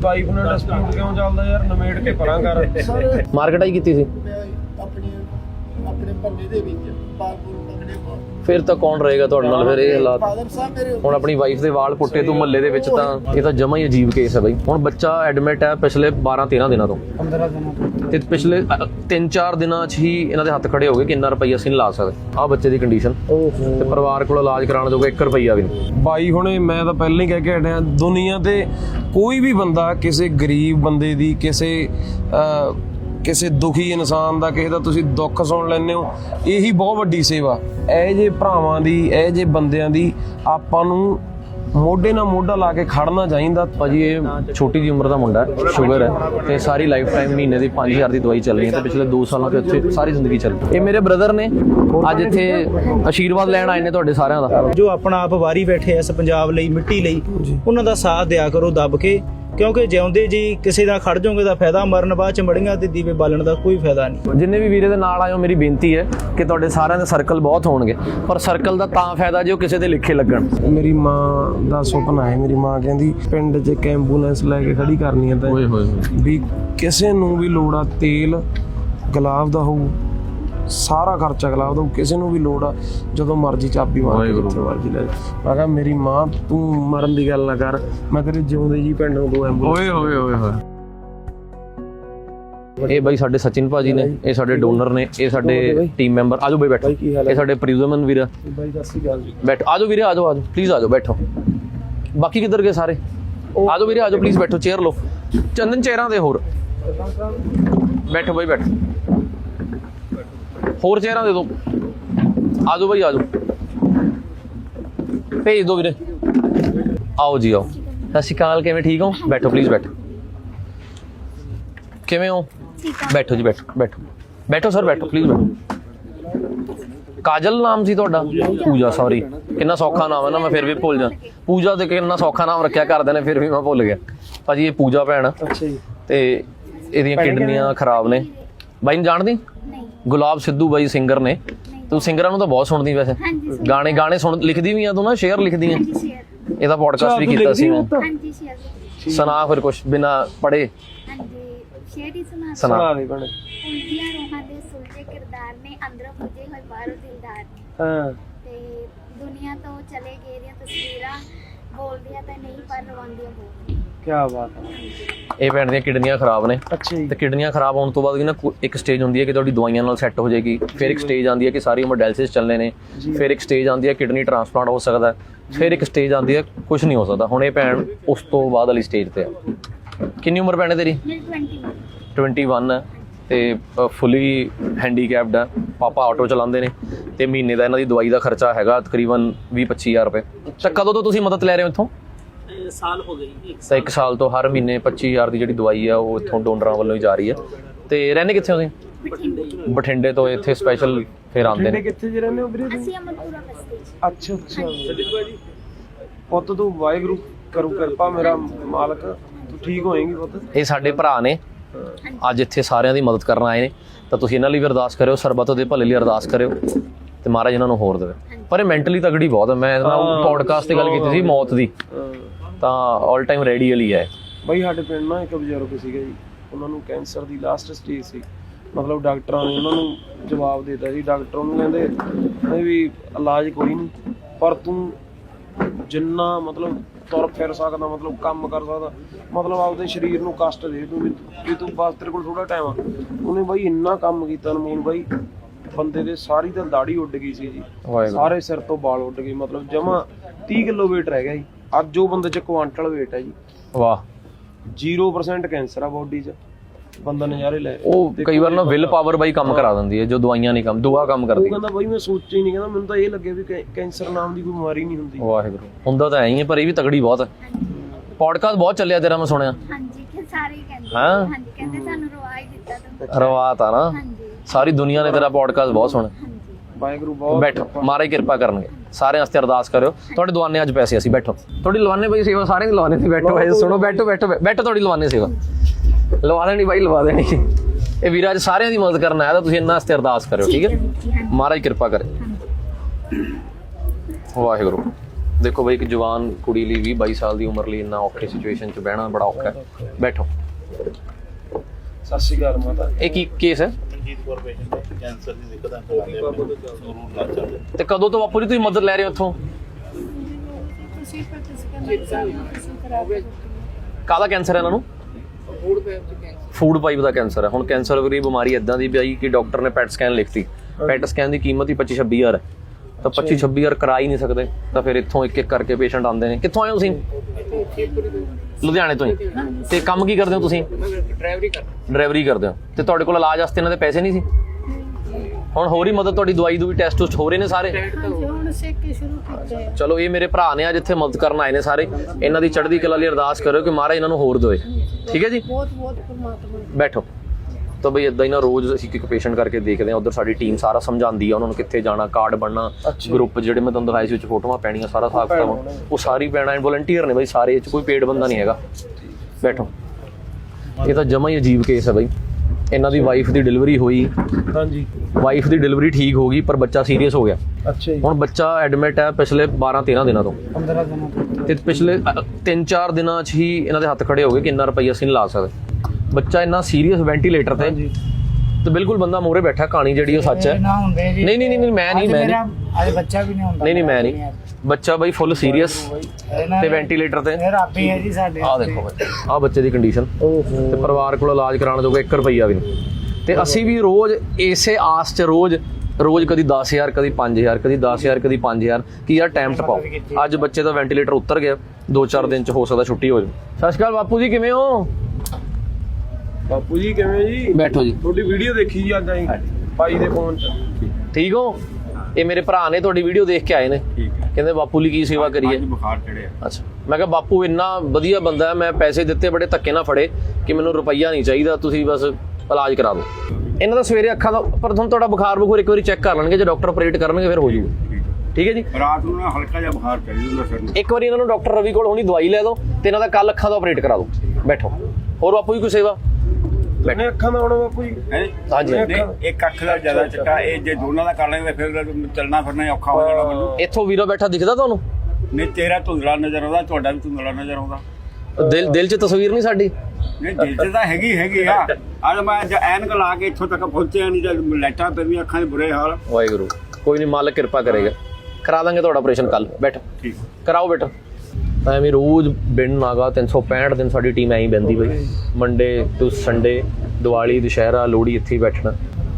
Wife ਨਾਲ dispute ਕਿਉਂ ਚੱਲਦਾ ਯਾਰ? ਨਵੇੜ ਕੇ ਪਰਾਂ ਕਰ। ਮਾਰਕਟਾਈ ਕੀਤੀ ਸੀ? ਆਪਣੇ ਬੰਦੇ ਦੇ ਵਿੱਚ ਕੋਲ। ਫਿਰ ਤਾਂ ਕੌਣ ਰਹੇਗਾ ਤੁਹਾਡੇ ਨਾਲ ਫਿਰ ਇਹ ਹਾਲਾਤ? ਫਾਦਰ ਸਾਹਿਬ ਮੇਰੇ ਹੁਣ ਆਪਣੀ ਵਾਈਫ ਦੇ ਵਾਲ ਪੁੱਟੇ ਤੂੰ ਮਹੱਲੇ ਦੇ ਵਿੱਚ ਤਾਂ ਇਹ ਤਾਂ ਜਮਾ ਹੀ ਅਜੀਬ ਕੇਸ ਹੈ ਬਾਈ। ਹੁਣ ਬੱਚਾ ਐਡਮਿਟ ਹੈ ਪਿਛਲੇ 12 13 ਦਿਨਾਂ ਤੋਂ। 15 ਦਿਨਾਂ ਤੋਂ। ਤੇ ਪਿਛਲੇ 3-4 ਦਿਨਾਂ 'ਚ ਹੀ ਇਹਨਾਂ ਦੇ ਹੱਥ ਖੜੇ ਹੋ ਗਏ ਕਿ ਇੰਨਾ ਰੁਪਈਆ ਅਸੀਂ ਲਾ ਸਕਦੇ। ਆਹ ਬੱਚੇ ਦੀ ਕੰਡੀਸ਼ਨ ਤੇ ਪਰਿਵਾਰ ਕੋਲ ਇਲਾਜ ਕਰਾਉਣ ਜੋਗਾ 1 ਰੁਪਈਆ ਵੀ ਨਹੀਂ। ਬਾਈ ਹੁਣੇ ਮੈਂ ਤਾਂ ਪਹਿਲਾਂ ਹੀ ਕਹਿ ਕੇ ਹਟਿਆ ਦੁਨੀਆ ਤੇ ਕੋਈ ਵੀ ਬੰਦਾ ਕਿਸੇ ਗਰੀਬ ਬੰਦੇ ਦੀ ਕਿਸੇ ਕਿਸੇ ਦੁਖੀ ਇਨਸਾਨ ਦਾ ਕਿਸੇ ਦਾ ਤੁਸੀਂ ਦੁੱਖ ਸੁਣ ਲੈਂਦੇ ਹੋ ਇਹੀ ਬਹੁਤ ਵੱਡੀ ਸੇਵਾ। ਇਹ ਜੇ ਭਰਾਵਾਂ ਦੀ ਇਹ ਜੇ ਬੰਦਿਆਂ ਦੀ ਆਪਾਂ ਨੂੰ ਮੋਢੇ ਨਾਲ ਮੋਢਾ ਲਾ ਕੇ ਖੜਨਾ ਚਾਹੀਦਾ। ਭਾਜੀ ਇਹ ਛੋਟੀ ਜੀ ਉਮਰ ਦਾ ਮੁੰਡਾ ਹੈ ਸ਼ੂਗਰ ਹੈ ਤੇ ਸਾਰੀ ਲਾਈਫ ਟਾਈਮ ਮਹੀਨੇ ਦੀ 5000 ਦੀ ਦਵਾਈ ਚੱਲ ਰਹੀ ਹੈ ਤੇ ਪਿਛਲੇ 2 ਸਾਲਾਂ ਤੋਂ ਇੱਥੇ ਸਾਰੀ ਜ਼ਿੰਦਗੀ ਚੱਲ ਰਹੀ ਹੈ। ਇਹ ਮੇਰੇ ਬ੍ਰਦਰ ਨੇ ਅੱਜ ਇੱਥੇ ਆਸ਼ੀਰਵਾਦ ਲੈਣ ਆਏ ਨੇ ਤੁਹਾਡੇ ਸਾਰਿਆਂ ਦਾ। ਜੋ ਆਪਣਾ ਆਪ ਵਾਰੀ ਬੈਠੇ ਐ ਇਸ ਪੰਜਾਬ ਲਈ ਮਿੱਟੀ ਲਈ ਉਹਨਾਂ ਦਾ ਸਾਥ ਦਿਆ ਕਰੋ ਦੱਬ ਕੇ। ਕਿਉਂਕਿ ਜਿਉਂਦੇ ਜੀ ਕਿਸੇ ਦਾ ਖੜ ਜਾਓਗੇ ਦਾ ਫਾਇਦਾ ਮਰਨ ਬਾਅਦ ਚ ਮੜੀਆਂ ਤੇ ਦੀਵੇ ਬਾਲਣ ਦਾ ਕੋਈ ਫਾਇਦਾ ਨਹੀਂ। ਜਿੰਨੇ ਵੀ ਵੀਰੇ ਦੇ ਨਾਲ ਆਇਓ ਮੇਰੀ ਬੇਨਤੀ ਹੈ ਕਿ ਤੁਹਾਡੇ ਸਾਰਿਆਂ ਦੇ ਸਰਕਲ ਬਹੁਤ ਹੋਣਗੇ ਪਰ ਸਰਕਲ ਦਾ ਤਾਂ ਫਾਇਦਾ ਜੇ ਉਹ ਕਿਸੇ ਦੇ ਲਿਖੇ ਲੱਗਣ। ਮੇਰੀ ਮਾਂ ਦਾ ਸੁਪਨਾ ਹੈ ਮੇਰੀ ਮਾਂ ਕਹਿੰਦੀ ਪਿੰਡ 'ਚ ਇੱਕ ਐਂਬੂਲੈਂਸ ਲੈ ਕੇ ਖੜੀ ਕਰਨੀ ਹੈ ਤਾਂ ਹੋਏ। ਵੀ ਕਿਸੇ ਨੂੰ ਵੀ ਲੋੜ ਆ ਤੇਲ ਗੁਲਾਬ ਦਾ ਹੋਊ ਸਾਰਾ ਖਰਚਾ ਗੁਲਾਬ ਦਾ ਹੋਊ ਕਿਸੇ ਨੂੰ ਵੀ ਲੋੜ ਆ ਜਦੋਂ ਮਰਜ਼ੀ ਚਾਬੀ ਮਾਰ ਕੇ ਜਿੱਥੇ ਮਰਜ਼ੀ ਲੈ। ਮੈਂ ਕਿਹਾ ਮੇਰੀ ਮਾਂ ਤੂੰ ਮਰਨ ਦੀ ਗੱਲ ਨਾ ਕਰ ਮੈਂ ਤੇਰੇ ਜਿਉਂਦੇ ਜੀ ਪਿੰਡ ਨੂੰ ਦੋ ਐਂਬੂਲੈਂਸ ਓਏ ਹੋਏ ਹੋਏ ਹੋਏ ਇਹ ਬਾਈ ਸਾਡੇ ਸਚਿਨ ਭਾਜੀ ਨੇ ਇਹ ਸਾਡੇ ਡੋਨਰ ਨੇ ਇਹ ਸਾਡੇ ਟੀਮ ਮੈਂਬਰ ਆਜੋ ਬਾਈ ਬੈਠੋ। ਕੀ ਇਹ ਸਾਡੇ ਪ੍ਰਿਜ਼ਮਨ ਵੀਰ ਆ। ਬਾਈ ਸ਼੍ਰੀ ਅਕਾਲ ਜੀ। ਬੈਠੋ। ਆਜੋ ਵੀਰੇ ਆਜੋ ਆਜੋ। ਪਲੀਜ਼ ਆਜੋ ਬੈਠੋ। ਬਾਕੀ ਕਿੱਧਰ ਗਏ ਸਾਰੇ? ਆਜੋ ਵੀਰੇ ਆਜੋ ਪਲੀਜ਼ ਬੈਠੋ। ਚੇਅਰ ਲਓ। ਚੰਦਨ ਚੇਅਰਾਂ ਦੇ ਹੋਰ। ਬੈਠੋ ਬਾਈ ਬੈਠੋ। ਹੋਰ ਚੇਅਰਾਂ ਦੇ ਦਿਓ ਆਜੋ ਬਾਈ ਆਜੋ। ਭੇਜ ਦਿਓ ਵੀਰੇ। ਆਓ ਜੀ ਆਓ। ਸਤਿ ਸ਼੍ਰੀ ਅਕਾਲ ਕਿਵੇਂ ਠੀਕ ਹੋ? ਬੈਠੋ ਪਲੀਜ਼ ਬੈਠੋ। ਕਿਵੇਂ ਹੋ? ਬੈਠੋ ਜੀ ਬੈਠੋ ਬੈਠੋ। ਬੈਠੋ ਸਰ ਬੈਠੋ ਪਲੀਜ਼ ਬੈਠੋ। ਕਾਜਲ ਨਾਮ ਸੀ ਤੁਹਾਡਾ? ਪੂਜਾ ਸੌਰੀ ਕਿੰਨਾ ਸੌਖਾ ਨਾਮ ਹੈ ਨਾ ਮੈਂ ਫਿਰ ਵੀ ਭੁੱਲ ਜਾ ਪੂਜਾ ਤੇ ਕਿੰਨਾ ਸੌਖਾ ਨਾਮ ਰੱਖਿਆ ਕਰਦੇ ਨੇ ਫਿਰ ਵੀ ਮੈਂ ਭੁੱਲ ਗਿਆ। ਭਾਜੀ ਇਹ ਪੂਜਾ ਭੈਣ ਅੱਛਾ ਜੀ। ਤੇ ਇਹਦੀਆਂ ਕਿਡਨੀਆਂ ਖਰਾਬ ਨੇ। ਬਾਈ ਨੂੰ ਜਾਣਦੀ? ਗੁਲਾਬ ਸਿੱਧੂ ਬਾਈ ਸਿੰਗਰ ਨੇ। ਤੂੰ ਸਿੰਗਰਾਂ ਨੂੰ ਤਾਂ ਬਹੁਤ ਸੁਣਦੀ ਵੈਸੇ। ਗਾਣੇ ਗਾਣੇ ਸੁਣ ਲਿਖਦੀ ਵੀ ਆ ਤੂੰ ਨਾ ਸ਼ੇਅਰ ਲਿਖਦੀ ਆ। ਇਹਦਾ ਪੋਡਕਾਸਟ ਵੀ ਕੀਤਾ ਸੀ ਮੈਂ। ਹਾਂਜੀ ਸ਼ੇਅਰ ਸੁਣਾ ਫਿਰ ਕੁਝ ਬਿਨਾ ਪੜੇ ਹਾਂਜੀ ਸ਼ੇਅਰ ਹੀ ਸੁਣਾ। ਸੁਣਾ। ਦੇ ਭੈਣੇ ਉਲਝੀਆਂ ਰੋਹਾਂ ਦੇ ਸੁਲਝੇ ਕਿਰਦਾਰ ਨੇ ਅੰਦਰੋਂ ਪੁੱਜੇ ਹੋਏ ਬਾਹਰੋਂ ਦਿਲਦਾਰ ਨੇ। ਹਾਂ। ਤੇ ਦੁਨੀਆ ਤੋਂ ਚਲੇ ਗਏ ਦੀਆਂ ਤਸਵੀਰਾਂ ਬੋਲਦੀਆਂ ਤਾਂ ਨਹੀਂ ਪਰ ਰਵਾਉਂਦੀਆਂ ਬਹੁਤ ਕੀ ਬਾਤ ਹੈ। ਇਹ ਭੈਣ ਦੀਆਂ ਕਿਡਨੀਆਂ ਖਰਾਬ ਨੇ। ਅੱਛਾ ਜੀ। ਤੇ ਕਿਡਨੀਆਂ ਖਰਾਬ ਹੋਣ ਤੋਂ ਬਾਅਦ ਵੀ ਨਾ ਇੱਕ ਸਟੇਜ ਹੁੰਦੀ ਹੈ ਕਿ ਤੁਹਾਡੀ ਦਵਾਈਆਂ ਨਾਲ ਸੈੱਟ ਹੋ ਜਾਏਗੀ। ਫਿਰ ਇੱਕ ਸਟੇਜ ਆਉਂਦੀ ਹੈ ਕਿ ਸਾਰੀ ਉਮਰ ਡਾਇਲਿਸਿਸ ਚੱਲਣੇ ਨੇ। ਫਿਰ ਇੱਕ ਸਟੇਜ ਆਉਂਦੀ ਹੈ ਕਿਡਨੀ ਟ੍ਰਾਂਸਪਲਾਂਟ ਹੋ ਸਕਦਾ। ਫਿਰ ਇੱਕ ਸਟੇਜ ਆਉਂਦੀ ਹੈ ਕੁਝ ਨਹੀਂ ਹੋ ਸਕਦਾ। ਹੁਣ ਇਹ ਭੈਣ ਉਸ ਤੋਂ ਬਾਅਦ ਵਾਲੀ ਸਟੇਜ ਤੇ ਹੈ ਕਿੰਨੀ ਉਮਰ ਭੈਣੇ ਤੇਰੀ? ਮੇਰੇ 21 21 ਹੈ। ਤੇ ਫੁੱਲੀ ਹੈਂਡੀਕੈਪਡ ਹੈ। ਪਾਪਾ ਆਟੋ ਚਲਾਉਂਦੇ ਨੇ। ਤੇ ਮਹੀਨੇ ਦਾ ਇਹਨਾਂ ਦੀ ਦਵਾਈ ਦਾ ਖਰਚਾ ਹੈਗਾ ਤਕਰੀਬਨ 20 25000 ਰੁਪਏ। ਤਾਂ ਕਦੋਂ ਤੋਂ ਤੁਸੀਂ ਮਦਦ ਲੈ ਰਹੇ ਹੋ ਇੱਥੋਂ? ਸਾਲ ਹੋ ਗਈ ਤਾਂ ਇੱਕ ਸਾਲ। ਤੋਂ ਹਰ ਮਹੀਨੇ 25000 ਦੀ ਜਿਹੜੀ ਦਵਾਈ ਆ ਉਹ ਇੱਥੋਂ ਡੋਨਰਾਂ ਵੱਲੋਂ ਹੀ ਜਾ ਰਹੀ ਹੈ ਤੇ ਰਹਿੰਦੇ ਕਿੱਥੇ ਹੋ ਤੁਸੀਂ? ਬਠਿੰਡੇ ਤੋਂ ਇੱਥੇ ਸਪੈਸ਼ਲ ਫਿਰ ਆਉਂਦੇ ਨੇ। ਕਿੱਥੇ ਜੇ ਰਹਿੰਦੇ ਹੋ ਵੀਰੇ ਤੁਸੀਂ? ਅਸੀਂ ਅਮਨਪੁਰਾ ਬਸਤੀ ਚ ਅੱਛਾ ਅੱਛਾ। ਪੁੱਤ ਤੂੰ ਵਾਹਿਗੁਰੂ ਕਰੂ ਕਿਰਪਾ ਮੇਰਾ ਮਾਲਕ। ਤੂੰ ਠੀਕ ਹੋਏਂਗੀ ਪੁੱਤ? ਇਹ ਸਾਡੇ ਭਰਾ ਨੇ। ਅੱਜ ਇੱਥੇ ਸਾਰਿਆਂ ਦੀ ਮਦਦ ਕਰਨ ਆਏ ਨੇ। ਤਾਂ ਤੁਸੀਂ ਇਹਨਾਂ ਲਈ ਵੀ ਅਰਦਾਸ ਕਰਿਓ ਸਰਬੱਤ ਦੇ ਭਲੇ ਲਈ ਅਰਦਾਸ ਕਰਿਓ। ਤੇ ਮਹਾਰਾਜ ਇਹਨਾਂ ਨੂੰ ਹੋਰ ਦੇਵੇ। ਪਰ ਇਹ ਮੈਂਟਲੀ ਤਗੜੀ ਬਹੁਤ ਹੈ ਮੈਂ ਇਹਨਾਂ ਨਾਲ ਪੋਡਕਾਸਟ ਤੇ ਗੱਲ ਕੀਤੀ ਸੀ ਮੌਤ ਦੀ। ਤਾਂ ਆਲ ਟਾਈਮ ਰੈਡੀ ਵਾਲੀ ਹੈ। ਬਈ ਸਾਡੇ ਪਿੰਡ ਨਾ ਇੱਕ ਬਜ਼ੁਰਗ ਸੀਗਾ ਜੀ। ਉਹਨਾਂ ਨੂੰ ਕੈਂਸਰ ਦੀ ਲਾਸਟ ਸਟੇਜ ਸੀ। ਮਤਲਬ ਡਾਕਟਰਾਂ ਨੇ ਉਹਨਾਂ ਨੂੰ ਜਵਾਬ ਦਿੱਤਾ ਸੀ ਡਾਕਟਰ ਉਹਨੂੰ ਕਹਿੰਦੇ ਕਹਿੰਦੇ ਵੀ ਇਲਾਜ ਕੋਈ ਨਹੀਂ ਪਰ ਤੂੰ ਜਿੰਨਾ ਮਤਲਬ ਤੁਰ ਫਿਰ ਸਕਦਾ ਮਤਲਬ ਕੰਮ ਕਰ ਸਕਦਾ ਮਤਲਬ ਆਪਦੇ ਸਰੀਰ ਨੂੰ ਕਸ਼ਟ ਦੇ ਤੂੰ ਵੀ ਤੂੰ ਬਸ ਤੇਰੇ ਕੋਲ ਥੋੜਾ ਟਾਈਮ ਆ। ਉਹਨੇ ਬਾਈ ਇੰਨਾ ਕੰਮ ਕੀਤਾ ਅਨਮੋਲ ਬਾਈ ਬੰਦੇ ਦੇ ਸਾਰੀ ਤਾਂ ਦਾੜੀ ਉੱਡ ਗਈ ਸੀ ਜੀ। ਸਾਰੇ ਸਿਰ ਤੋਂ ਵਾਲ ਉੱਡ ਗਏ। ਮਤਲਬ ਜਮਾ 30 ਕਿਲੋ weight ਰਹਿ ਗਿਆ ਜੀ। ਅੱਜ ਉਹ ਬੰਦੇ ਚ ਕੁਆਂਟਲ weight ਹੈ ਜੀ ਵਾਹ। 0% ਕੈਂਸਰ ਆ ਬਾਡੀ 'ਚ ਬੰਦਾ ਨਜ਼ਾਰੇ ਲੈ ਉਹ ਕਈ ਵਾਰ ਨਾ ਵਿਲ ਪਾਵਰ ਬਾਈ ਕੰਮ ਕਰਾ ਦਿੰਦੀ ਹੈ ਜੋ ਦਵਾਈਆਂ ਨਹੀਂ ਕੰਮ ਦੁਆ ਕੰਮ ਉਹ ਕਰਦੀ ਕਹਿੰਦਾ ਬਾਈ ਮੈਂ ਸੋਚਿਆ ਹੀ ਨਹੀਂ ਕਹਿੰਦਾ ਮੈਨੂੰ ਤਾਂ ਇਹ ਲੱਗੇ ਵੀ ਕੈ- ਕੈਂਸਰ ਨਾਮ ਦੀ ਕੋਈ ਬਿਮਾਰੀ ਨਹੀਂ ਹੁੰਦੀ। ਵਾਹਿਗੁਰੂ। ਹੁੰਦਾ ਤਾਂ ਐ ਹੀ ਹੈ ਪਰ ਇਹ ਵੀ ਤਗੜੀ ਬਹੁਤ ਹੈ। ਪੋਡਕਾਸਟ ਬਹੁਤ ਚੱਲਿਆ ਤੇਰਾ ਮੈਂ ਸੁਣਿਆ। ਹਾਂਜੀ ਕਿ ਸਾਰੇ ਹੀ ਕਹਿੰਦੇ ਹਾਂ? ਹਾਂਜੀ ਕਹਿੰਦੇ ਸਾਨੂੰ ਰਵਾ ਹੀ ਦਿੱਤਾ ਤੂੰ। ਰਵਾਤ ਆ ਨਾ। ਹਾਂਜੀ। ਸਾਰੀ ਦੁਨੀਆ ਨੇ ਤੇਰਾ ਪੋਡਕਾਸਟ ਬਹੁਤ ਸੁਣਿਆ। ਵਾਹਿਗੁਰੂ ਬਹੁਤ ਬੈਠੋ ਮਹਾਰਾਜ ਕਿਰਪਾ ਕਰਨਗੇ। ਸਾਰਿਆਂ ਵਾਸਤੇ ਅਰਦਾਸ ਕਰਿਓ। ਤੁਹਾਡੇ ਦਵਾਨੇ ਅੱਜ ਪੈਸੇ ਅਸੀਂ ਬੈਠੋ। ਤੁਹਾਡੀ ਲਵਾਨੇ ਬਾਈ ਸੇਵਾ ਸਾਰਿਆਂ ਦੀ ਲਵਾਨੇ ਸੀ ਬੈਠੋ ਭਾਈ ਸੁਣੋ ਬੈਠੋ ਬੈਠੋ ਬੈਠੋ ਤੁਹਾਡੀ ਲਵਾਨੇ ਸੇਵਾ। ਲਵਾ ਦੇਣੀ ਬਾਈ ਲਵਾ ਦੇਣੀ। ਇਹ ਵੀਰ ਅੱਜ ਸਾਰਿਆਂ ਦੀ ਮਦਦ ਕਰਨ ਆਇਆ ਤਾਂ ਤੁਸੀਂ ਇਹਨਾਂ ਵਾਸਤੇ ਅਰਦਾਸ ਕਰਿਓ ਠੀਕ ਹੈ? ਮਹਾਰਾਜ ਕਿਰਪਾ ਕਰੇ। ਵਾਹਿਗੁਰੂ। ਦੇਖੋ ਬਈ ਇੱਕ ਜਵਾਨ ਕੁੜੀ ਲਈ 20 22 ਸਾਲ ਦੀ ਉਮਰ ਲਈ ਇੰਨਾ ਔਖੀ ਸਿਚੁਏਸ਼ਨ 'ਚ ਬਹਿਣਾ ਬੜਾ ਔਖਾ ਹੈ। ਬੈਠੋ। ਸਤਿ ਸ਼੍ਰੀ ਅਕਾਲ ਮਾਤਾ ਇਹ ਕੀ ਕੇਸ ਹੈ? ਮਨਜੀਤ ਕੌਰ ਪੇਸ਼ੈਂਟ ਹੈ ਕੈਂਸਰ ਦੀ ਦਿੱਕਤ ਹੈ ਜ਼ਰੂਰ ਨਾ ਚੱਲੇ ਤੇ ਕਦੋਂ ਤੋਂ ਬਾਪੂ ਜੀ ਤੁਸੀਂ ਮਦਦ ਲੈ ਰਹੇ ਹੋ ਇੱਥੋਂ ਤੁਸੀਂ ਕਾਹਦਾ ਕੈਂਸਰ ਹੈ ਇਹਨਾਂ ਨੂੰ? ਫੂਡ ਪਾਈਪ ਦਾ ਕੈਂਸਰ ਹੈ। ਹੁਣ ਕੈਂਸਰ ਵਰਗੀ ਬਿਮਾਰੀ ਇਦਾਂ ਦੀ ਆਈ ਕਿ ਡਾਕਟਰ ਨੇ ਪੈਟ ਸਕੈਨ ਲਿਖਤੀ। ਪੈਟ ਸਕੈਨ ਦੀ ਕੀਮਤ ਹੀ 25 26000 ਹੈ। ਤਾਂ 25 26000 ਕਰਾ ਹੀ ਨਹੀਂ ਸਕਦੇ। ਤਾਂ ਫਿਰ ਇੱਥੋਂ ਇੱਕ ਇੱਕ ਕਰਕੇ ਪੇਸ਼ੈਂਟ ਆਉਂਦੇ ਨੇ। ਕਿੱਥੋਂ ਆਏ ਹੋ ਤੁਸੀਂ? ਲੁਧਿਆਣੇ ਤੋਂ ਹੀ। ਤੇ ਕੰਮ ਕੀ ਕਰਦੇ ਹੋ ਤੁਸੀਂ? ਡਰਾਈਵਰੀ ਕਰਦੇ ਡਰਾਈਵਰੀ ਕਰਦੇ ਹੋ। ਤੇ ਤੁਹਾਡੇ ਕੋਲ ਇਲਾਜ ਵਾਸਤੇ ਇਹਨਾਂ ਦੇ ਪੈਸੇ ਨਹੀਂ ਸੀ? ਹੁਣ ਹੋਰ ਹੀ ਮਦਦ ਤੁਹਾਡੀ ਦਵਾਈ ਦੂਈ ਟੈਸਟ ਟੁਸਟ ਹੋ ਰਹੇ ਨੇ ਸਾਰੇ? ਹਾਂਜੀ ਹੁਣ ਸਿੱਖ ਸ਼ੁਰੂ ਕੀਤੇ ਆ। ਚਲੋ ਇਹ ਮੇਰੇ ਭਰਾ ਨੇ ਅੱਜ ਇੱਥੇ ਮਦਦ ਕਰਨ ਆਏ ਨੇ ਸਾਰੇ। ਇਹਨਾਂ ਦੀ ਚੜ੍ਹਦੀ ਕਲਾ ਲਈ ਅਰਦਾਸ ਕਰੋ ਕਿ ਮਹਾਰਾਜ ਇਹਨਾਂ ਨੂੰ ਹੋਰ ਦੇਵੇ। ਠੀਕ ਹੈ ਜੀ? ਬਹੁਤ ਬਹੁਤ ਪਰਮਾਤਮਾ ਬੈਠੋ। ਤਾਂ ਬਈ ਇਦਾਂ ਹੀ ਨਾ ਰੋਜ਼ ਅਸੀਂ ਇੱਕ ਪੇਸ਼ੈਂਟ ਕਰਕੇ ਦੇਖਦੇ ਹਾਂ ਉਧਰ ਸਾਡੀ ਟੀਮ ਸਾਰਾ ਸਮਝਾਉਂਦੀ ਆ ਉਹਨਾਂ ਨੂੰ ਕਿੱਥੇ ਜਾਣਾ ਕਾਰਡ ਬਣਨਾ ਗਰੁੱਪ ਜਿਹੜੇ ਮੈਂ ਤੁਹਾਨੂੰ ਦਿਖਾਏ ਸੀ ਵਿੱਚ ਫੋਟੋਆਂ ਪੈਣੀਆਂ ਸਾਰਾ ਹਿਸਾਬ ਕਿਤਾਬ। ਉਹ ਸਾਰੀ ਪੈਣਾ ਵੋਲੰਟੀਅਰ ਨੇ ਬਈ ਸਾਰੇ ਇਹ ਚ ਕੋਈ ਪੇਡ ਬੰਦਾ ਨਹੀਂ ਹੈਗਾ। ਬੈਠੋ। ਇਹ ਤਾਂ ਜਮਾ ਹੀ ਅਜੀਬ ਕੇਸ ਹੈ ਬਈ। ਇਹਨਾਂ ਦੀ ਵਾਈਫ ਦੀ ਡਿਲੀਵਰੀ ਹੋਈ। ਹਾਂਜੀ। ਵਾਈਫ ਦੀ ਡਿਲੀਵਰੀ ਠੀਕ ਹੋ ਗਈ ਪਰ ਬੱਚਾ ਸੀਰੀਅਸ ਹੋ ਗਿਆ। ਅੱਛਾ ਜੀ। ਹੁਣ ਬੱਚਾ ਐਡਮਿਟ ਹੈ ਪਿਛਲੇ 12 13 ਦਿਨਾਂ ਤੋਂ। 15 ਦਿਨਾਂ ਤੋਂ। ਤੇ ਪਿਛਲੇ 3-4 ਦਿਨਾਂ 'ਚ ਹੀ ਇਹਨਾਂ ਦੇ ਹੱਥ ਖੜੇ ਹੋ ਗਏ ਕਿ ਇੰਨਾ ਰੁਪਈਆ ਅਸੀਂ ਨਹੀਂ ਲਾ ਸਕਦੇ। ਬੱਚਾ ਇੰਨਾ ਸੀਰੀਅਸ ਵੈਂਟੀਲੇਟਰ ਤੇ ਤੇ ਬਿਲਕੁਲ ਬੰਦਾ ਮੋਰੇ ਬੈਠਾ ਕਹਾਣੀ ਜਿਹੜੀ ਉਹ ਸੱਚ ਹੈ। ਨਹੀਂ ਨਹੀਂ ਨਹੀਂ ਮੈਂ ਨਹੀਂ ਮੈਂ ਅੱਜ ਬੱਚਾ ਵੀ ਨਹੀਂ ਹੁੰਦਾ। ਨਹੀਂ ਨਹੀਂ ਮੈਂ ਨਹੀਂ। ਬੱਚਾ ਬਈ ਫੁੱਲ ਸੀਰੀਅਸ ਤੇ ਵੈਂਟੀਲੇਟਰ ਤੇ। ਇਹ ਰੱਬ ਹੀ ਜੀ ਸਾਡੇ ਆਹ ਦੇਖੋ ਬਈ ਆਹ ਬੱਚੇ ਦੀ ਕੰਡੀਸ਼ਨ ਤੇ ਪਰਿਵਾਰ ਕੋਲ ਇਲਾਜ ਕਰਾਉਣ ਜੋਗਾ 1 ਰੁਪਈਆ ਵੀ ਨਹੀਂ। ਤੇ ਅਸੀਂ ਵੀ ਰੋਜ਼ ਇਸੇ ਆਸ 'ਚ ਰੋਜ਼ ਰੋਜ਼ ਕਦੀ 10000 ਕਦੀ 5000 ਕਦੀ 10000 ਕਦੀ 5000 ਕੀ ਯਾਰ ਟਾਈਮ ਟਪਾਓ ਅੱਜ ਬੱਚੇ ਦਾ ਵੈਂਟੀਲੇਟਰ ਉਤਰ ਗਿਆ 2-4 ਦਿਨ 'ਚ ਹੋ ਸਕਦਾ ਛੁੱਟੀ ਹੋ ਜਾਵੇ। ਸਤਿ ਸ਼੍ਰੀ ਅਕਾਲ ਬਾਪੂ ਜੀ ਕਿਵੇਂ ਹੋ? ਬਾਪੂ ਜੀ ਕਿਵੇਂ ਜੀ? ਬੈਠੋ ਜੀ। ਤੁਹਾਡੀ ਵੀਡੀਓ ਦੇਖੀ ਜੀ ਅੱਜ ਆਈ ਭਾਈ ਦੇ ਫੋਨ 'ਚ। ਠੀਕ ਹੋ? ਇਹ ਮੇਰੇ ਭਰਾ ਨੇ ਤੁਹਾਡੀ ਵੀਡੀਓ ਦੇਖ ਕੇ ਆਏ ਨੇ। ਕਹਿੰਦੇ ਬਾਪੂ ਲਈ ਕੀ ਸੇਵਾ ਕਰੀਏ? ਬੁਖਾਰ ਚੜਿਆ। ਅੱਛਾ। ਮੈਂ ਕਿਹਾ ਬਾਪੂ ਇੰਨਾ ਵਧੀਆ ਬੰਦਾ ਹੈ ਮੈਂ ਪੈਸੇ ਦਿੱਤੇ ਬੜੇ ਧੱਕੇ ਨਾਲ ਫੜੇ ਕਿ ਮੈਨੂੰ ਰੁਪਈਆ ਨਹੀਂ ਚਾਹੀਦਾ ਤੁਸੀਂ ਬਸ ਇਲਾਜ ਕਰਾ ਦਿਓ। ਇਹਨਾਂ ਦਾ ਸਵੇਰੇ ਅੱਖਾਂ ਦਾ ਪਰ ਤੁਹਾਨੂੰ ਤੁਹਾਡਾ ਬੁਖਾਰ ਬੁਖੂਰ ਇੱਕ ਵਾਰੀ ਚੈੱਕ ਕਰ ਲੈਣਗੇ ਜੇ ਡਾਕਟਰ ਆਪਰੇਟ ਕਰਨਗੇ ਫਿਰ ਹੋ ਜਾਊਗਾ ਠੀਕ। ਹੈ ਜੀ? ਰਾਤ ਨੂੰ ਨਾ ਹਲਕਾ ਜਿਹਾ ਬੁਖਾਰ ਚੜੀ ਜਾਂਦਾ ਸਿਰ ਨੂੰ। ਇੱਕ ਵਾਰੀ ਇਹਨਾਂ ਨੂੰ ਡਾਕਟਰ ਰਵੀ ਕੋਲ ਹੁਣੀ ਦਵਾਈ ਲੈ ਦਿਓ ਤੇ ਇਹਨਾਂ ਦਾ ਕੱਲ ਅੱਖਾਂ ਦਾ ਆਪਰੇਟ ਕਰਾ ਦਿਓ। ਬੈਠੋ। ਹੋਰ ਬਾਪੂ ਜੀ ਕੋਈ ਸੇਵਾ? ਕਿੰਨੇ ਅੱਖਾਂ ਦਾ ਹੋਣਾ ਜੀ ਹੈਂ? ਹਾਂਜੀ ਨਹੀਂ, ਇੱਕ ਅੱਖ ਦਾ ਜ਼ਿਆਦਾ ਚਿੱਟਾ ਇਹ ਜੇ ਦੋਨਾਂ ਦਾ ਕਰ ਲੈਂਦੇ ਫਿਰ ਚੱਲਣਾ ਫਿਰਨਾ ਔਖਾ ਹੋ ਜਾਣਾ ਮੈਨੂੰ। ਇੱਥੋਂ ਵੀਰੋ ਬੈਠਾ ਦਿਖਦਾ ਤੁਹਾਨੂੰ? ਨਹੀਂ ਤੇਰਾ ਧੁੰਦਲਾ ਨਜ਼ਰ ਆਉਂਦਾ ਤੁਹਾਡਾ ਵੀ ਧੁੰਦਲਾ ਨਜ਼ਰ ਆਉਂਦਾ। ਦਿਲ ਦਿਲ 'ਚ ਤਸਵੀਰ ਨਹੀਂ ਸਾਡੀ? ਨਹੀਂ ਦਿਲ 'ਚ ਤਾਂ ਹੈਗੀ ਹੈਗੀ ਆ। ਅੱਜ ਮੈਂ ਜ ਐਨਕ ਲਾ ਕੇ ਇੱਥੋਂ ਤੱਕ ਪਹੁੰਚਿਆ ਨਹੀਂ ਜਦ ਲਾਈਟਾਂ ਪੈਣੀਆਂ ਅੱਖਾਂ ਦੇ ਬੁਰੇ ਹਾਲ। ਵਾਹਿਗੁਰੂ ਕੋਈ ਨਹੀਂ ਮਾਲਕ ਕਿਰਪਾ ਕਰੇਗਾ। ਕਰਾ ਦਾਂਗੇ ਤੁਹਾਡਾ ਆਪਰੇਸ਼ਨ ਕੱਲ ਬੈਠੋ। ਠੀਕ। ਕਰਾਓ ਬੇਟਾ। ਐਵੇਂ ਰੋਜ਼ ਬਿਨ ਨਾਗਾ 365 ਦਿਨ ਸਾਡੀ ਟੀਮ ਐਂ ਹੀ ਬੈੰਦੀ ਬਈ। Monday to Sunday Diwali Dussehra Lohri ਇੱਥੇ ਹੀ ਬੈਠਣਾ।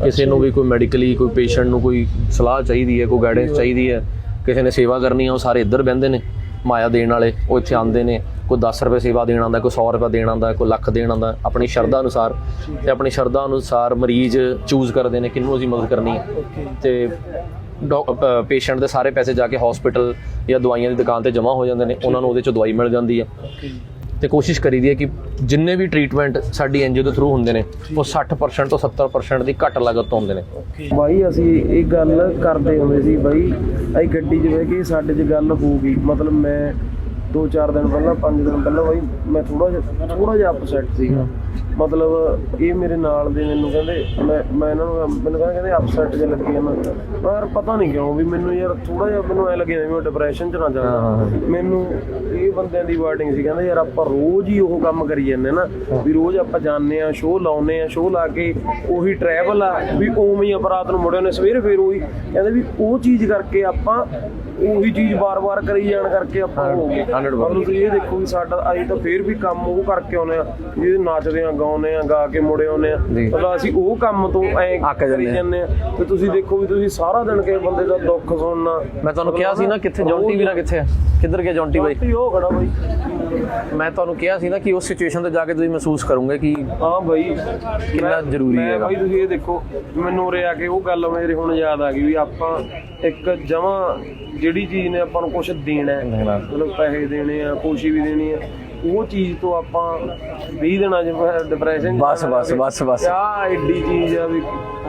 ਕਿਸੇ ਨੂੰ ਵੀ ਕੋਈ ਮੈਡੀਕਲੀ ਕੋਈ ਪੇਸ਼ੈਂਟ ਨੂੰ ਕੋਈ ਸਲਾਹ ਚਾਹੀਦੀ ਹੈ ਕੋਈ ਗਾਈਡੈਂਸ ਚਾਹੀਦੀ ਹੈ ਕਿਸੇ ਨੇ ਸੇਵਾ ਕਰਨੀ ਆ ਉਹ ਸਾਰੇ ਇੱਧਰ ਬਹਿੰਦੇ ਨੇ ਮਾਇਆ ਦੇਣ ਵਾਲੇ ਉਹ ਇੱਥੇ ਆਉਂਦੇ ਨੇ ਕੋਈ 10 ਰੁਪਏ ਸੇਵਾ ਦੇਣ ਆਉਂਦਾ ਕੋਈ 100 ਰੁਪਏ ਦੇਣ ਆਉਂਦਾ ਕੋਈ ਲੱਖ ਦੇਣ ਆਉਂਦਾ ਆਪਣੀ ਸ਼ਰਧਾ ਅਨੁਸਾਰ ਤੇ ਆਪਣੀ ਸ਼ਰਧਾ ਅਨੁਸਾਰ ਮਰੀਜ਼ ਚੂਜ਼ ਕਰਦੇ ਨੇ ਕਿਹਨੂੰ ਅਸੀਂ ਮਦਦ ਕਰਨੀ ਹੈ। ਤੇ ਪੇਸ਼ੈਂਟ ਦੇ ਸਾਰੇ ਪੈਸੇ ਜਾ ਕੇ ਹਸਪੀਟਲ ਜਾਂ ਦਵਾਈਆਂ ਦੀ ਦੁਕਾਨ ਤੇ ਜਮ੍ਹਾਂ ਹੋ ਜਾਂਦੇ ਨੇ ਉਹਨਾਂ ਨੂੰ ਉਹਦੇ ਚੋਂ ਦਵਾਈ ਮਿਲ ਜਾਂਦੀ ਹੈ। ਤੇ ਕੋਸ਼ਿਸ਼ ਕਰੀਦੀ ਹੈ ਕਿ ਜਿੰਨੇ ਵੀ ਟ੍ਰੀਟਮੈਂਟ ਸਾਡੀ ਐਨਜੀਓ ਦੇ ਥਰੂ ਹੁੰਦੇ ਨੇ ਉਹ 60% ਤੋਂ 70% ਦੀ ਘੱਟ ਲਾਗਤ ਤੋਂ ਹੁੰਦੇ ਨੇ। ਬਾਈ ਅਸੀਂ ਇਹ ਗੱਲ ਕਰਦੇ ਹੁੰਦੇ ਸੀ ਬਾਈ ਅਸੀਂ ਗੱਡੀ 'ਚ ਬਹਿ ਕੇ ਸਾਡੇ 'ਚ ਗੱਲ ਹੋ ਗਈ। ਮਤਲਬ ਮੈਂ ਦੋ ਚਾਰ ਦਿਨ ਪਹਿਲਾਂ ਪੰਜ ਦਿਨ ਪਹਿਲਾਂ ਬਾਈ ਮੈਂ ਥੋੜਾ ਜਿਹਾ ਥੋੜਾ ਜਿਹਾ ਅਪਸੈਟ ਸੀਗਾ। ਮਤਲਬ ਇਹ ਮੇਰੇ ਨਾਲ ਦੇ ਮੈਨੂੰ ਕਹਿੰਦੇ ਮੈਂ ਮੈਂ ਇਹਨਾਂ ਨੂੰ ਮੈਨੂੰ ਕਹਿੰਦੇ ਕਹਿੰਦੇ ਅਪਸੈਟ ਜਿਹਾ ਲੱਗੀ ਜਾਂਦਾ ਮੈਂ ਯਾਰ ਪਤਾ ਨਹੀਂ ਕਿਉਂ ਵੀ ਮੈਨੂੰ ਯਾਰ ਥੋੜਾ ਜਿਹਾ ਮੈਨੂੰ ਐ ਲੱਗਿਆ ਜਿਵੇਂ ਮੈਂ ਡਿਪਰੈਸ਼ਨ 'ਚ ਨਾ ਜਾਵਾਂ। ਮੈਨੂੰ ਇਹ ਬੰਦਿਆਂ ਦੀ ਵਾਰਡਿੰਗ ਸੀ ਕਹਿੰਦੇ ਯਾਰ ਆਪਾਂ ਰੋਜ਼ ਹੀ ਉਹ ਕੰਮ ਕਰੀ ਜਾਂਦੇ ਨਾ। ਵੀ ਰੋਜ਼ ਆਪਾਂ ਜਾਂਦੇ ਆ ਸ਼ੋਅ ਲਾਉਨੇ ਆ ਸ਼ੋਅ ਲਾ ਕੇ ਉਹੀ ਟਰੈਵਲ ਆ ਵੀ ਉਵੇਂ ਹੀ ਅਪਰਾਧ ਨੂੰ ਮੁੜੇ ਨੇ ਸਵੇਰੇ ਫੇਰ ਉਹੀ। ਕਹਿੰਦੇ ਵੀ ਉਹ ਚੀਜ਼ ਕਰਕੇ ਆਪਾਂ ਉਹੀ ਚੀਜ਼ ਵਾਰ-ਵਾਰ ਕਰੀ ਜਾਣ ਕਰਕੇ ਆਪਾਂ ਹੋ ਗਏ 100% ਮਤਲਬ ਤੁਸੀਂ ਇਹ ਦੇਖੋ ਵੀ ਸਾਡਾ ਅਸੀਂ ਤਾਂ ਫੇਰ ਵੀ ਕੰਮ ਉਹ ਕਰਕੇ ਆਉਨੇ ਆ ਜਿਹਦੇ ਨੱਚਦੇ ਆ ਗਾਉਨੇ ਆ ਗਾ ਕੇ ਮੁੜੇ ਆਉਨੇ ਆ। ਮਤਲਬ ਅਸੀਂ ਉਹ ਕੰਮ ਤੋਂ ਐ ਕਰੀ ਜਾਂਦੇ ਆ। ਆ ਤੇ ਤੁਸੀਂ ਦੇਖੋ ਵੀ ਤੁਸੀਂ ਸਾਰਾ ਦਿਨ ਕਿਸੇ ਬੰਦੇ ਦਾ ਦੁੱਖ ਸੁਣਨਾ। ਮੈਂ ਤੁਹਾਨੂੰ ਕਿਹਾ ਸੀ ਨਾ ਕਿੱਥੇ ਜੌਂਟੀ ਵੀਰਾ ਕਿੱਥੇ ਹੈ ਕਿੱਧਰ ਗਿਆ ਜੌਂਟੀ ਬਾਈ? ਜੌਂਟੀ ਉਹ ਖੜਾ ਬਾਈ। ਮੈਂ ਤੁਹਾਨੂੰ ਕਿਹਾ ਸੀ ਨਾ ਕਿ ਉਸ ਸਿਚੁਏਸ਼ਨ ਤੇ ਜਾ ਕੇ ਤੁਸੀਂ ਮਹਿਸੂਸ ਕਰੋਗੇ ਕਿ ਹਾਂ ਬਾਈ। ਕਿੰਨਾ ਜ਼ਰੂਰੀ ਹੈਗਾ। ਬਾਈ ਤੁਸੀਂ ਇਹ ਦੇਖੋ ਮੈਨੂੰ ਉਰੇ ਆ ਕੇ ਉਹ ਗੱਲ ਮੇਰੇ ਹੁਣ ਯਾਦ ਆ ਗਈ ਵੀ ਆਪਾਂ ਇੱਕ ਜਮਾਂ ਜਿਹੜੀ ਚੀਜ਼ ਨੇ ਆਪਾਂ ਨੂੰ ਕੁਝ ਦੇਣਾ ਹੈ। ਮਤਲਬ ਪੈਸੇ ਦੇਣੇ ਆ ਖੁਸ਼ੀ ਵੀ ਦੇਣੀ ਆ ਉਹ ਚੀਜ਼ ਤੋਂ ਆਪਾਂ 20 ਦਿਨਾਂ ਚ ਡਿਪਰੈਸ਼ਨ ਬਸ, ਬਸ, ਬਸ, ਬਸ। ਆ ਐਡੀ ਚੀਜ਼ ਆ ਵੀ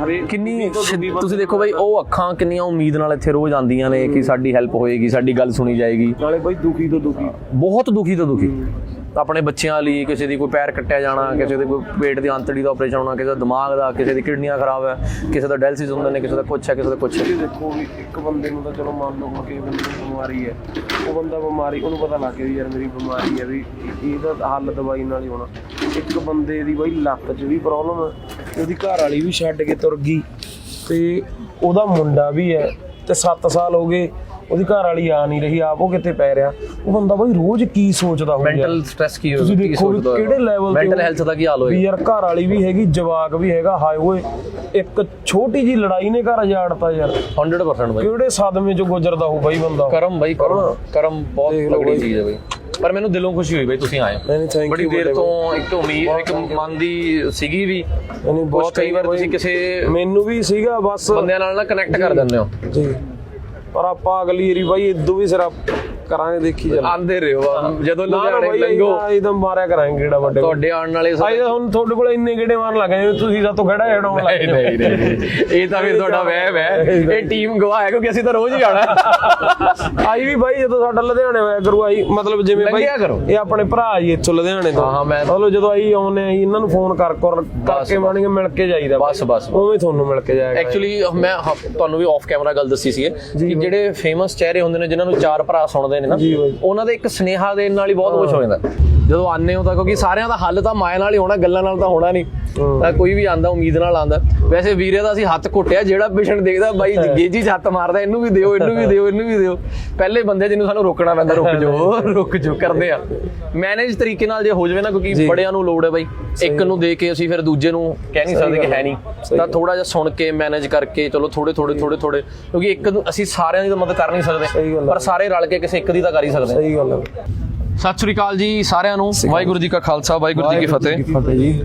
ਹਰੇ ਕਿੰਨੀ ਤੁਸੀਂ ਦੇਖੋ ਬਾਈ ਉਹ ਅੱਖਾਂ ਕਿੰਨੀਆਂ ਉਮੀਦ ਨਾਲ ਇੱਥੇ ਰੋਜ਼ ਆਉਂਦੀਆਂ ਨੇ ਕਿ ਸਾਡੀ ਹੈਲਪ ਹੋਏਗੀ ਸਾਡੀ ਗੱਲ ਸੁਣੀ ਜਾਏਗੀ ਨਾਲੇ ਬਾਈ ਦੁਖੀ ਤੋਂ ਦੁਖੀ ਬਹੁਤ ਦੁਖੀ ਤੋਂ ਦੁਖੀ ਆਪਣੇ ਬੱਚਿਆਂ ਲਈ ਕਿਸੇ ਦੀ ਕੋਈ ਪੈਰ ਕੱਟਿਆ ਜਾਣਾ, ਕਿਸੇ ਦੇ ਕੋਈ ਪੇਟ ਦੀ ਅੰਤੜੀ ਦਾ ਆਪਰੇਸ਼ਨ ਹੋਣਾ, ਕਿਸੇ ਦਾ ਦਿਮਾਗ ਦਾ, ਕਿਸੇ ਦੀ ਕਿਡਨੀਆਂ ਖਰਾਬ ਹੈ, ਕਿਸੇ ਦਾ ਡਾਇਲਿਸਿਸ ਹੁੰਦੇ ਨੇ ਕਿਸੇ ਦਾ ਕੁਛ ਹੈ, ਕਿਸੇ ਦਾ ਕੁਛ ਹੈ ਇਹ ਦੇਖੋ ਵੀ ਇੱਕ ਬੰਦੇ ਨੂੰ ਤਾਂ ਚਲੋ ਮੰਨ ਲਓ ਕਿ ਕਿਸੇ ਬੰਦੇ ਨੂੰ ਬਿਮਾਰੀ ਹੈ, ਉਹ ਬੰਦਾ ਬਿਮਾਰੀ, ਉਹਨੂੰ ਪਤਾ ਲੱਗ ਗਿਆ ਵੀ ਯਾਰ ਮੇਰੀ ਬਿਮਾਰੀ ਹੈ ਵੀ ਇਹ- ਇਹਦਾ ਹੱਲ ਦਵਾਈ ਨਾਲ ਹੀ ਹੋਣਾ। ਇੱਕ ਬੰਦੇ ਦੀ ਬਈ ਲੱਤ 'ਚ ਵੀ ਪ੍ਰੋਬਲਮ ਹੈ, ਤੇ ਉਹਦੀ ਘਰ ਵਾਲੀ ਵੀ ਛੱਡ ਕੇ ਤੁਰ ਗਈ, ਤੇ ਉਹਦਾ ਮੁੰਡਾ ਵੀ ਹੈ, ਤੇ 7 ਸਾਲ ਹੋ ਗਏ ਉਹਦੀ ਘਰ ਵਾਲੀ ਆ ਨਹੀਂ ਰਹੀ ਆਪ ਉਹ ਕਿਤੇ ਪੈ ਰਿਹਾ? ਉਹ ਬੰਦਾ ਬਈ ਰੋਜ਼ ਕੀ ਸੋਚਦਾ ਹੋਊਗਾ? ਮੈਂਟਲ ਸਟ੍ਰੈਸ ਕੀ ਤੁਸੀਂ ਕੀ ਸੋਚਦਾ ਕਿਹੜੇ ਲੈਵਲ ਤੇ ਮੈਂਟਲ ਹੈਲਥ ਦਾ ਕੀ ਹਾਲ ਵੀ ਹੋਏਗਾ ਯਾਰ ਘਰ ਵਾਲੀ ਵੀ ਹੈਗੀ ਜਵਾਕ ਵੀ ਹੈਗਾ ਹਾਏ ਓਏ ਇੱਕ ਛੋਟੀ ਜੀ ਲੜਾਈ ਨੇ ਘਰ ਉਜਾੜਤਾ ਯਾਰ। 100% ਬਾਈ। ਕਿਹੜੇ ਸਦਮੇ ਚੋਂ ਗੁਜ਼ਰਦਾ ਹੋ ਬਾਈ ਬੰਦਾ? ਕਰਮ ਬਾਈ ਕਰਮ ਕਰਮ ਬਹੁਤ ਤਗੜੀ। ਚੀਜ਼ ਹੈ ਬਾਈ। ਪਰ ਮੈਨੂੰ ਦਿਲੋਂ ਖੁਸ਼ੀ ਹੋਈ ਬਾਈ ਤੁਸੀਂ ਆਏ ਬੜੀ ਦੇਰ ਤੋਂ ਇੱਕ ਉਮੀਦ ਇੱਕ ਮਨ ਦੀ ਸੀਗੀ ਵੀ। ਬਹੁਤ ਕਈ ਵਾਰ ਤੁਸੀਂ ਕਿਸੇ ਮੈਨੂੰ ਵੀ ਸੀਗਾ ਬਸ। ਬੰਦਿਆਂ ਨਾਲ ਨਾ ਕਨੈਕਟ ਕਰ ਦਿੰਦੇ ਹੋ। ਜੀ। ਪਰ ਆਪਾਂ ਅਗਲੀ ਵਾਰੀ ਬਾਈ ਇਦੋਂ ਵੀ ਸਿਰਾ ਕਰਾਂਗੇ ਦੇਖੀ ਚੱਲ। ਆਂਦੇ ਰਹੋ ਜਦੋਂ ਲੁਧਿਆਣੇ ਲੰਘੋ। ਇਹਦਾ ਮਾਰਿਆ ਕਰਾਂਗੇ ਕਿਹੜਾ ਵੱਡੇ ਤੁਹਾਡੇ ਆਉਣ ਵਾਲੇ ਤਾਂ ਹੁਣ ਤੁਹਾਡੇ ਕੋਲ ਇੰਨੇ ਗੇੜੇ ਮਾਰਨ ਲੱਗ ਗਏ ਤੁਸੀਂ ਸਾਤੋਂ ਖੜਾ ਛਡਾਉਣ ਲੱਗ ਨਹੀਂ ਨਹੀਂ ਇਹ ਤਾਂ ਫਿਰ ਤੁਹਾਡਾ ਵਹਿਮ ਹੈ। ਇਹ ਟੀਮ ਗਵਾਹ ਹੈ ਕਿਉਂਕਿ ਅਸੀਂ ਤਾਂ ਰੋਜ਼ ਹੀ ਆਣਾ ਆਈ ਵੀ ਬਾਈ ਜਦੋਂ ਸਾਡਾ ਲੁਧਿਆਣੇ ਹੋਇਆ ਕਰੂ ਆਈ ਮਤਲਬ ਜਿਵੇਂ ਬਾਈ। ਇਹ ਆਪਣੇ ਭਰਾ ਜੀ ਇੱਥੋਂ ਲੁਧਿਆਣੇ ਤੋਂ। ਹਾਂ, ਮੈਂ- ਮਤਲਬ ਜਦੋਂ ਆਈ ਆਉਨੇ ਆਈ ਇਹਨਾਂ ਨੂੰ ਫੋਨ ਕਰ ਕਰ ਕਰਕੇ ਮਾਣੀਆਂ ਮਿਲ ਕੇ ਜਾਈਦਾ ਬਸ, ਬਸ। ਉਵੇਂ ਤੁਹਾਨੂੰ ਮਿਲ ਕੇ ਜਾਏਗਾ ਐਕਚੁਅਲੀ ਮੈਂ ਤੁਹਾਨੂੰ ਵੀ ਆਫ ਕੈਮਰਾ ਗੱਲ ਦੱਸੀ ਸੀ ਕਿ ਜਿਹੜੇ ਫੇਮਸ ਚਿਹਰੇ ਹੁੰਦੇ ਨੇ ਜਿਨ੍ਹਾਂ ਨੂੰ ਚਾਰ ਭਰਾ ਸੁਣਦੇ ਨੇ ਨਾ। ਉਹਨਾਂ ਦੇ ਇੱਕ ਸਨੇਹਾ ਦੇਣ ਨਾਲ ਹੀ ਬਹੁਤ ਕੁਝ ਹੋ ਜਾਂਦਾ। ਜਦੋਂ ਆਨੇ ਹੋ ਤਾਂ ਕਿਉਂਕਿ ਸਾਰਿਆਂ ਦਾ ਹੱਲ ਤਾਂ ਮਾਇਆ ਨਾਲ ਹੀ ਹੋਣਾ ਗੱਲਾਂ ਨਾਲ ਤਾਂ ਹੋਣਾ ਨਹੀਂ। ਤਾਂ ਕੋਈ ਵੀ ਆਂਦਾ ਉਮੀਦ ਨਾਲ ਆਂਦਾ ਵੈਸੇ ਵੀਰੇ ਦਾ ਅਸੀਂ ਹੱਥ ਘੁੱਟਿਆ ਜਿਹੜਾ ਪੇਸ਼ੈਂਟ ਦੇਖਦਾ ਬਾਈ ਗੇਜੀ ਹੱਥ ਮਾਰਦਾ ਇਹਨੂੰ ਵੀ ਦਿਓ ਇਹਨੂੰ ਵੀ ਦਿਓ ਇਹਨੂੰ ਵੀ ਦਿਓ। ਪਹਿਲੇ ਬੰਦੇ ਜਿਹਨੂੰ ਸਾਨੂੰ ਰੋਕਣਾ ਪੈਂਦਾ ਰੁਕ ਜਾਓ ਰੁਕ ਜਾਓ ਕਰਦੇ ਆ। ਮੈਨੇਜ ਤਰੀਕੇ ਨਾਲ ਜੇ ਹੋ ਜਾਵੇ ਨਾ ਕਿਉਂਕਿ ਬੜਿਆਂ ਨੂੰ ਲੋੜ ਹੈ ਬਾਈ। ਇੱਕ ਨੂੰ ਦੇ ਕੇ ਅਸੀਂ ਫਿਰ ਦੂਜੇ ਨੂੰ ਕਹਿ ਨਹੀਂ ਸਕਦੇ ਕਿ ਹੈ ਨਹੀਂ। ਤਾਂ ਥੋੜਾ ਜਿਹਾ ਸੁਣ ਕੇ ਮੈਨੇਜ ਕਰਕੇ ਚਲੋ ਥੋੜੇ ਥੋੜੇ ਥੋੜੇ ਥੋੜੇ ਕਿਉਂਕਿ ਇੱਕ ਅਸੀਂ ਸਾਰਿਆਂ ਦੀ ਤਾਂ ਮਦਦ ਕਰ ਨਹੀਂ ਸਕਦੇ। ਪਰ ਸਾਰੇ ਰਲ ਕੇ ਕਿਸੇ ਇੱਕ ਦੀ ਤਾਂ ਕਰ ਹੀ ਸਕਦੇ। ਸਹੀ ਗੱਲ ਹੈ। ਸਤਿ ਸ੍ਰੀ ਅਕਾਲ ਜੀ ਸਾਰਿਆਂ ਨੂੰ। ਵਾਹਿਗੁਰੂ ਜੀ ਕਾ ਖਾਲਸਾ ਵਾਹਿਗੁਰੂ ਜੀ ਕੀ ਫਤਿਹ। ਫਤਿਹ ਜੀ।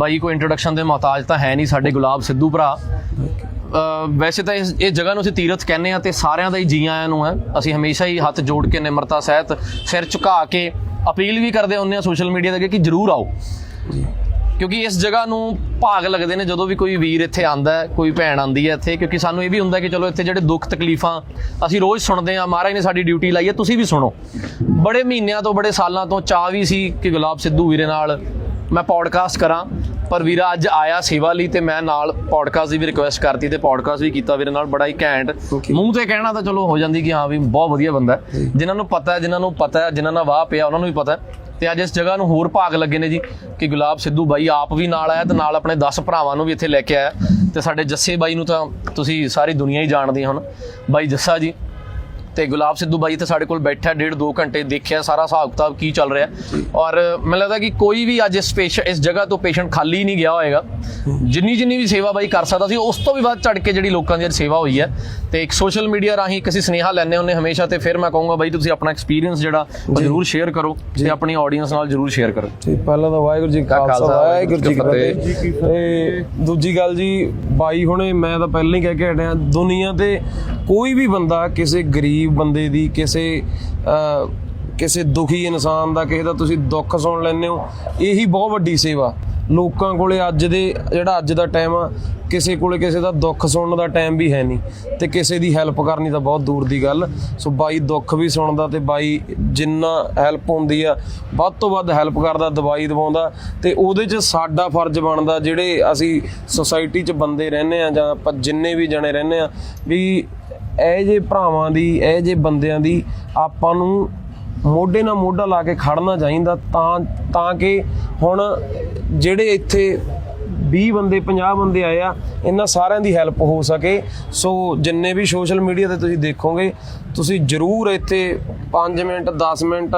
ਬਾਈ ਕੋਈ ਇੰਟਰੋਡਕਸ਼ਨ ਦੇ ਮੁਹਤਾਜ ਤਾਂ ਹੈ ਨਹੀਂ ਸਾਡੇ ਗੁਲਾਬ ਸਿੱਧੂ ਭਰਾ। ਵੈਸੇ ਤਾਂ ਇਹ ਜਗ੍ਹਾ ਨੂੰ ਅਸੀਂ ਤੀਰਥ ਕਹਿੰਦੇ ਆ ਤੇ ਸਾਰਿਆਂ ਦਾ ਹੀ ਜੀ ਆਇਆਂ ਨੂੰ ਹੈ। ਅਸੀਂ ਹਮੇਸ਼ਾ ਹੀ ਹੱਥ ਜੋੜ ਕੇ ਨਿਮਰਤਾ ਸਹਿਤ ਸਿਰ ਝੁਕਾ ਕੇ ਅਪੀਲ ਵੀ ਕਰਦੇ ਹੁੰਦੇ ਆ ਸੋਸ਼ਲ ਮੀਡੀਆ ਅੱਗੇ ਕਿ ਜਰੂਰ ਆਓ। ਕਿਉਂਕਿ ਇਸ ਜਗ੍ਹਾ ਨੂੰ ਭਾਗ ਲੱਗਦੇ ਨੇ ਜਦੋਂ ਵੀ ਕੋਈ ਵੀਰ ਇੱਥੇ ਆਂਦਾ ਹੈ ਕੋਈ ਭੈਣ ਆਂਦੀ ਹੈ ਇੱਥੇ ਕਿਉਂਕਿ ਸਾਨੂੰ ਇਹ ਵੀ ਹੁੰਦਾ ਕਿ ਚਲੋ ਇੱਥੇ ਜਿਹੜੇ ਦੁੱਖ ਤਕਲੀਫਾਂ ਅਸੀਂ ਰੋਜ਼ ਸੁਣਦੇ ਆ ਮਹਾਰਾਜ ਨੇ ਸਾਡੀ ਡਿਊਟੀ ਲਾਈ ਹੈ ਤੁਸੀਂ ਵੀ ਸੁਣੋ। ਬੜੇ ਮਹੀਨਿਆਂ ਤੋਂ ਬੜੇ ਸਾਲਾਂ ਤੋਂ ਚਾਹ ਵੀ ਸੀ ਕਿ ਗੁਲਾਬ ਸਿੱਧੂ ਵੀਰੇ ਨਾਲ ਮੈਂ ਪੌਡਕਾਸਟ ਕਰਾਂ ਪਰ ਵੀਰਾ ਅੱਜ ਆਇਆ ਸੇਵਾ ਲਈ ਤੇ ਮੈਂ ਨਾਲ ਪੌਡਕਾਸਟ ਦੀ ਵੀ ਰਿਕੁਐਸਟ ਕਰਤੀ ਤੇ ਪੌਡਕਾਸਟ ਵੀ ਕੀਤਾ ਵੀਰੇ ਨਾਲ ਬੜਾ ਹੀ ਘੈਂਟ। ਮੂੰਹ ਤੇ ਕਹਿਣਾ ਤਾਂ ਚਲੋ ਹੋ ਜਾਂਦੀ ਕਿ ਹਾਂ ਵੀ ਬਹੁਤ ਵਧੀਆ ਬੰਦਾ ਹੈ। ਜਿਨ੍ਹਾਂ ਨੂੰ ਪਤਾ ਹੈ ਜਿਨ੍ਹਾਂ ਨੂੰ ਪਤਾ ਹੈ ਜਿਨ੍ਹਾਂ ਨਾਲ ਵਾਹ ਪਿਆ ਉਹਨਾਂ ਨੂੰ ਵੀ ਪਤਾ ਹੈ। ਤੇ ਅੱਜ ਇਸ ਜਗ੍ਹਾ ਨੂੰ ਹੋਰ ਭਾਗ ਲੱਗੇ ਨੇ ਜੀ, ਕਿ ਗੁਲਾਬ ਸਿੱਧੂ ਬਾਈ ਆਪ ਵੀ ਨਾਲ ਆਇਆ ਤੇ ਨਾਲ ਆਪਣੇ 10 ਭਰਾਵਾਂ ਨੂੰ ਵੀ ਇੱਥੇ ਲੈ ਕੇ ਆਇਆ। ਤੇ ਸਾਡੇ ਜੱਸੇ ਬਾਈ ਨੂੰ ਤਾਂ ਤੁਸੀਂ ਸਾਰੀ ਦੁਨੀਆ ਹੀ ਜਾਣਦੀ ਹੁਣ। ਬਾਈ ਜੱਸਾ ਜੀ ਤੇ ਗੁਲਾਬ ਸਿੱਧੂ ਬਾਈ ਤੇ ਸਾਡੇ ਕੋਲ ਬੈਠਾ ਡੇਢ ਦੋ ਘੰਟੇ ਦੇਖਿਆ ਸਾਰਾ ਹਿਸਾਬ ਕਿਤਾਬ ਕੀ ਚੱਲ ਰਿਹਾ। ਔਰ ਮੈਨੂੰ ਲੱਗਦਾ ਕਿ ਕੋਈ ਵੀ ਅੱਜ ਇਸ ਪੇਸ਼ ਇਸ ਜਗ੍ਹਾ ਤੋਂ ਪੇਸ਼ੈਂਟ ਖਾਲੀ ਨਹੀਂ ਗਿਆ ਹੋਏਗਾ। ਜਿੰਨੀ ਜਿੰਨੀ ਵੀ ਸੇਵਾ ਬਾਈ ਕਰ ਸਕਦਾ ਸੀ ਉਸ ਤੋਂ ਵੀ ਵੱਧ ਚੜ ਕੇ ਜਿਹੜੀ ਲੋਕਾਂ ਦੀ ਸੇਵਾ ਹੋਈ ਹੈ। ਤੇ ਇੱਕ ਸੋਸ਼ਲ ਮੀਡੀਆ ਰਾਹੀਂ ਕਿਸੇ ਸੁਨੇਹਾ ਲੈਣੇ ਹੁੰਨੇ ਹਮੇਸ਼ਾ ਤੇ ਫਿਰ ਮੈਂ ਕਹੂੰਗਾ ਬਾਈ ਤੁਸੀਂ ਆਪਣਾ ਐਕਸਪੀਰੀਅੰਸ ਜਿਹੜਾ ਜ਼ਰੂਰ ਸ਼ੇਅਰ ਕਰੋ ਤੇ ਆਪਣੀ ਆਡੀਅנס ਨਾਲ ਜ਼ਰੂਰ ਸ਼ੇਅਰ ਕਰੋ। ਜੀ ਪਹਿਲਾਂ ਤਾਂ ਵਾਹਿਗੁਰੂ ਜੀ ਕਾ ਖਾਲਸਾ ਵਾਹਿਗੁਰੂ ਜੀ ਕੀ ਫਤਿਹ। ਤੇ ਦੂਜੀ ਗੱਲ ਜੀ ਬਾਈ ਹੁਣੇ ਮੈਂ ਤਾਂ ਪਹਿਲਾਂ ਹੀ ਕਹਿ ਕੇ ਹਟਿਆ ਦੁਨੀਆ ਤੇ ਕੋਈ ਵੀ ਬੰਦਾ ਕਿਸੇ ਗਰੀਬ ਬੰਦੇ ਦੀ ਕਿਸੇ ਕਿਸੇ ਦੁਖੀ ਇਨਸਾਨ ਦਾ ਕਿਸੇ ਦਾ ਤੁਸੀਂ ਦੁੱਖ ਸੁਣ ਲੈਂਦੇ ਹੋ, ਇਹੀ ਬਹੁਤ ਵੱਡੀ ਸੇਵਾ। ਲੋਕਾਂ ਕੋਲੇ ਅੱਜ ਦੇ, ਜਿਹੜਾ ਅੱਜ ਦਾ ਟਾਈਮ ਆ, ਕਿਸੇ ਕੋਲੇ ਕਿਸੇ ਦਾ ਦੁੱਖ ਸੁਣਨ ਦਾ ਟਾਈਮ ਵੀ ਹੈ ਨਹੀਂ ਤੇ ਕਿਸੇ ਦੀ ਹੈਲਪ ਕਰਨੀ ਤਾਂ ਬਹੁਤ ਦੂਰ ਦੀ ਗੱਲ। ਸੋ ਬਾਈ ਦੁੱਖ ਵੀ ਸੁਣਦਾ ਤੇ ਬਾਈ ਜਿੰਨਾ ਹੈਲਪ ਹੁੰਦੀ ਆ, ਵੱਧ ਤੋਂ ਵੱਧ ਹੈਲਪ ਕਰਦਾ, ਦਵਾਈ ਦਵਾਉਂਦਾ ਤੇ ਉਹਦੇ 'ਚ ਸਾਡਾ ਫਰਜ਼ ਬਣਦਾ ਜਿਹੜੇ ਅਸੀਂ ਸੁਸਾਇਟੀ 'ਚ ਬੰਦੇ ਰਹਿੰਦੇ ਆ ਜਾਂ ਆਪਾਂ ਜਿੰਨੇ ਵੀ ਜਣੇ ਰਹਿੰਦੇ ਆ ਵੀ ਇਹ ਜੇ ਭਰਾਵਾਂ ਦੀ, ਇਹ ਜੇ ਬੰਦਿਆਂ ਦੀ ਆਪਾਂ ਨੂੰ ਮੋਢੇ ਨਾਲ ਮੋਢਾ ਲਾ ਕੇ ਖੜਨਾ ਚਾਹੀਦਾ ਤਾਂ ਤਾਂ ਕਿ ਹੁਣ ਜਿਹੜੇ ਇੱਥੇ 20 ਬੰਦੇ 50 ਬੰਦੇ ਆਏ ਆ, ਇਹਨਾਂ ਸਾਰਿਆਂ ਦੀ ਹੈਲਪ ਹੋ ਸਕੇ। ਸੋ ਜਿੰਨੇ ਵੀ ਸੋਸ਼ਲ ਮੀਡੀਆ ਤੇ ਤੁਸੀਂ ਦੇਖੋਗੇ, ਤੁਸੀਂ ਜਰੂਰ ਇੱਥੇ 5 ਮਿੰਟ 10 ਮਿੰਟ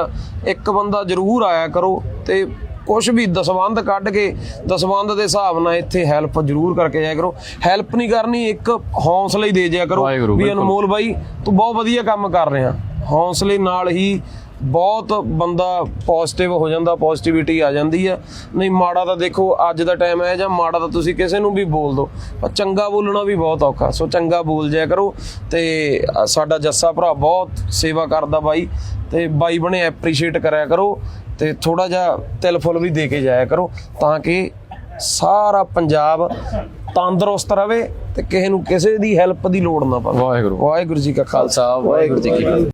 ਇੱਕ ਬੰਦਾ ਜਰੂਰ ਆਇਆ ਕਰੋ ਤੇ ਕੁਝ ਵੀ ਦਸਵੰਧ ਕੱਢ ਕੇ ਦਸਵੰਧ ਦੇ ਹਿਸਾਬ ਨਾਲ ਇੱਥੇ ਹੈਲਪ ਜਰੂਰ ਕਰਕੇ ਜਾਇਆ ਕਰੋ। ਹੈਲਪ ਨਹੀਂ ਕਰਨੀ ਇੱਕ ਹੌਸਲਾ ਹੀ ਦੇ ਜਾਇਆ ਕਰੋ ਵੀ। ਅਨਮੋਲ ਬਾਈ ਤੂੰ ਬਹੁਤ ਵਧੀਆ ਕੰਮ ਕਰ ਰਿਹਾ। ਹੌਸਲੇ ਨਾਲ ਹੀ ਬਹੁਤ ਬੰਦਾ ਪੋਜ਼ਿਟਿਵ ਹੋ ਜਾਂਦਾ ਪੋਜ਼ਿਟਿਵਿਟੀ ਆ ਜਾਂਦੀ ਹੈ ਨਹੀਂ ਮਾੜਾ ਤਾਂ ਦੇਖੋ ਅੱਜ ਦਾ ਟਾਈਮ ਹੈ ਜਾਂ ਮਾੜਾ ਤਾਂ ਤੁਸੀਂ ਕਿਸੇ ਨੂੰ ਵੀ ਬੋਲ ਦਿਓ ਪਰ ਚੰਗਾ ਬੋਲਣਾ ਵੀ ਬਹੁਤ ਔਖਾ। ਸੋ ਚੰਗਾ ਬੋਲ ਜਾਇਆ ਕਰੋ ਤੇ ਸਾਡਾ ਜੱਸਾ ਭਰਾ ਬਹੁਤ ਸੇਵਾ ਕਰਦਾ ਬਾਈ ਤੇ ਬਾਈ ਬਣੇ ਐਪਰੀਸ਼ੀਏਟ ਕਰਿਆ ਕਰੋ। ਤੇ ਥੋੜਾ ਜਿਹਾ ਤਿਲ ਫੁੱਲ ਵੀ ਦੇ ਕੇ ਜਾਇਆ ਕਰੋ ਤਾਂ ਕਿ ਸਾਰਾ ਪੰਜਾਬ ਤੰਦਰੁਸਤ ਰਵੇ ਤੇ ਕਿਸੇ ਨੂੰ ਕਿਸੇ ਦੀ ਹੈਲਪ ਦੀ ਲੋੜ ਨਾ ਪਵੇ। ਵਾਹਿਗੁਰੂ। ਵਾਹਿਗੁਰੂ ਜੀ ਕਾ ਖਾਲਸਾ ਖਾਲਸਾ ਵਾਹਿਗੁਰੂ ਜੀ ਕੀ ਫਤਿਹ।